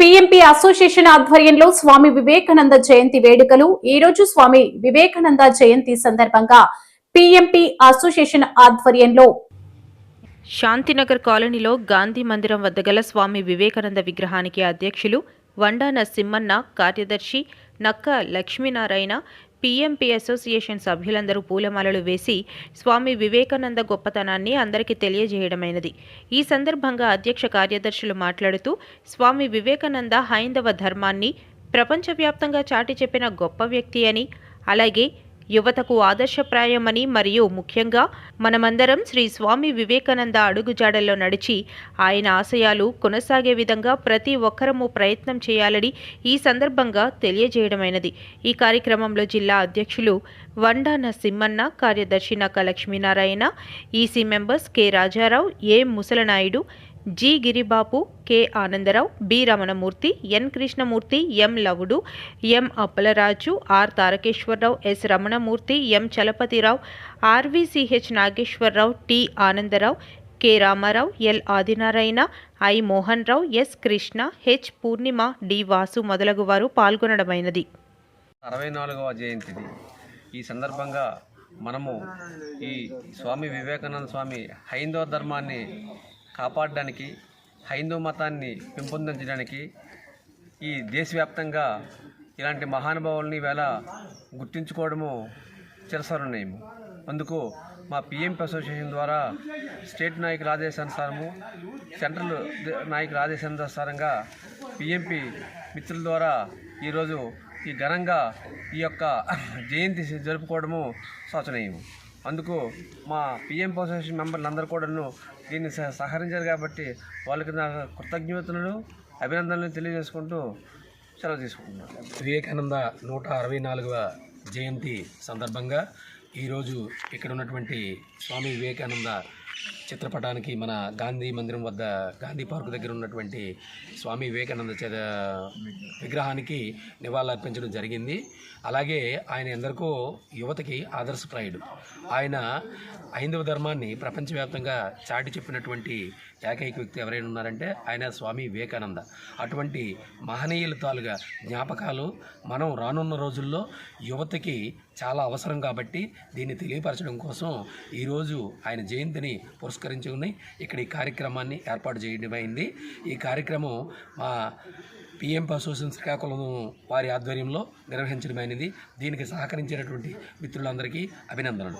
PMP association ఆధ్వర్యంలో స్వామి వివేకానంద జయంతి వేడుకలు. ఈ రోజు స్వామి వివేకానంద జయంతి సందర్భంగా పిఎంపి అసోసియేషన్ ఆధ్వర్యంలో శాంతినగర్ కాలనీలో గాంధీ మందిరం వద్ద గల స్వామి వివేకానంద విగ్రహానికి అధ్యక్షులు వండా నరసింహన్న కార్యదర్శి నక్క లక్ష్మీనారాయణ పీఎంపీ అసోసియేషన్ సభ్యులందరూ పూలమాలలు వేసి స్వామి వివేకానంద గొప్పతనాన్ని అందరికీ తెలియజేయడమైనది. ఈ సందర్భంగా అధ్యక్ష కార్యదర్శులు మాట్లాడుతూ స్వామి వివేకానంద హైందవ ధర్మాన్ని ప్రపంచవ్యాప్తంగా చాటి చెప్పిన గొప్ప వ్యక్తి అని అలాగే యువతకు ఆదర్శప్రాయమని మరియు ముఖ్యంగా మనమందరం శ్రీ స్వామి వివేకానంద అడుగుజాడల్లో నడిచి ఆయన ఆశయాలు కొనసాగే విధంగా ప్రతి ఒక్కరము ప్రయత్నం చేయాలని ఈ సందర్భంగా తెలియజేయడమైనది. ఈ కార్యక్రమంలో జిల్లా అధ్యక్షులు వండా నరసింహన్న కార్యదర్శి Nakka Lakshminarayana EC members K Rajarao A Musalanaidu G Giribapu K Anandarao B Ramanamurthy N Krishnamurthy M Lavudu M Appalaraju R Tarakeswararao S Ramanamurthy M Chalapathirao RVCH Nageswararao T Anandarao K Ramarao L Adinarayana I Mohan Rao S Krishna H Purnima D Vasu మొదలగు వారు పాల్గొనడమైనది. అరవై నాలుగవ జయంతిది. ఈ సందర్భంగా మనము ఈ స్వామి వివేకానంద స్వామి హైందవ ధర్మాన్ని కాపాడడానికి హైందవ మతాన్ని పెంపొందించడానికి ఈ దేశవ్యాప్తంగా ఇలాంటి మహానుభావుల్ని వేళ గుర్తించుకోవడము చిరసరున్నాము అందుకు మా పిఎంపీ అసోసియేషన్ ద్వారా స్టేట్ నాయకుల ఆదేశానుసారము సెంట్రల్ నాయకుల ఆదేశానుసారంగా పిఎంపి మిత్రుల ద్వారా ఈరోజు ఈ ఘనంగా ఈ యొక్క జయంతి జరుపుకోవడము శోచనీయం అందుకు మా పిఎం అసోసియేషన్ మెంబర్లు అందరూ కూడాను దీన్ని సహ- సహకరించారు కాబట్టి వాళ్ళకి నా కృతజ్ఞతలను అభినందనలు తెలియజేసుకుంటూ సెలవు తీసుకుంటున్నాను. వివేకానంద నూట అరవై నాలుగవ జయంతి సందర్భంగా ఈరోజు ఇక్కడ ఉన్నటువంటి స్వామి వివేకానంద చిత్రపటానికి మన గాంధీ మందిరం వద్ద గాంధీ పార్క్ దగ్గర ఉన్నటువంటి స్వామి వివేకానంద చ- విగ్రహానికి నివాళులర్పించడం జరిగింది. అలాగే ఆయన ఎందరికో యువతకి ఆదర్శప్రాయుడు ఆయన హైందవ ధర్మాన్ని ప్రపంచవ్యాప్తంగా చాటి చెప్పినటువంటి ఏకైక వ్యక్తి ఎవరైనా ఉన్నారంటే ఆయన స్వామి వివేకానంద. అటువంటి మహనీయుల తాలుగా జ్ఞాపకాలు మనం రానున్న రోజుల్లో యువతకి చాలా అవసరం కాబట్టి దీన్ని తెలియపరచడం కోసం ఈరోజు ఆయన జయంతిని పురస్కరించుకుని ఇక్కడ ఈ కార్యక్రమాన్ని ఏర్పాటు చేయడమైంది ఈ కార్యక్రమం మా పిఎం అసోసియేషన్ శ్రీకాకుళం వారి ఆధ్వర్యంలో నిర్వహించడమైనది. దీనికి సహకరించినటువంటి మిత్రులందరికీ అభినందనలు.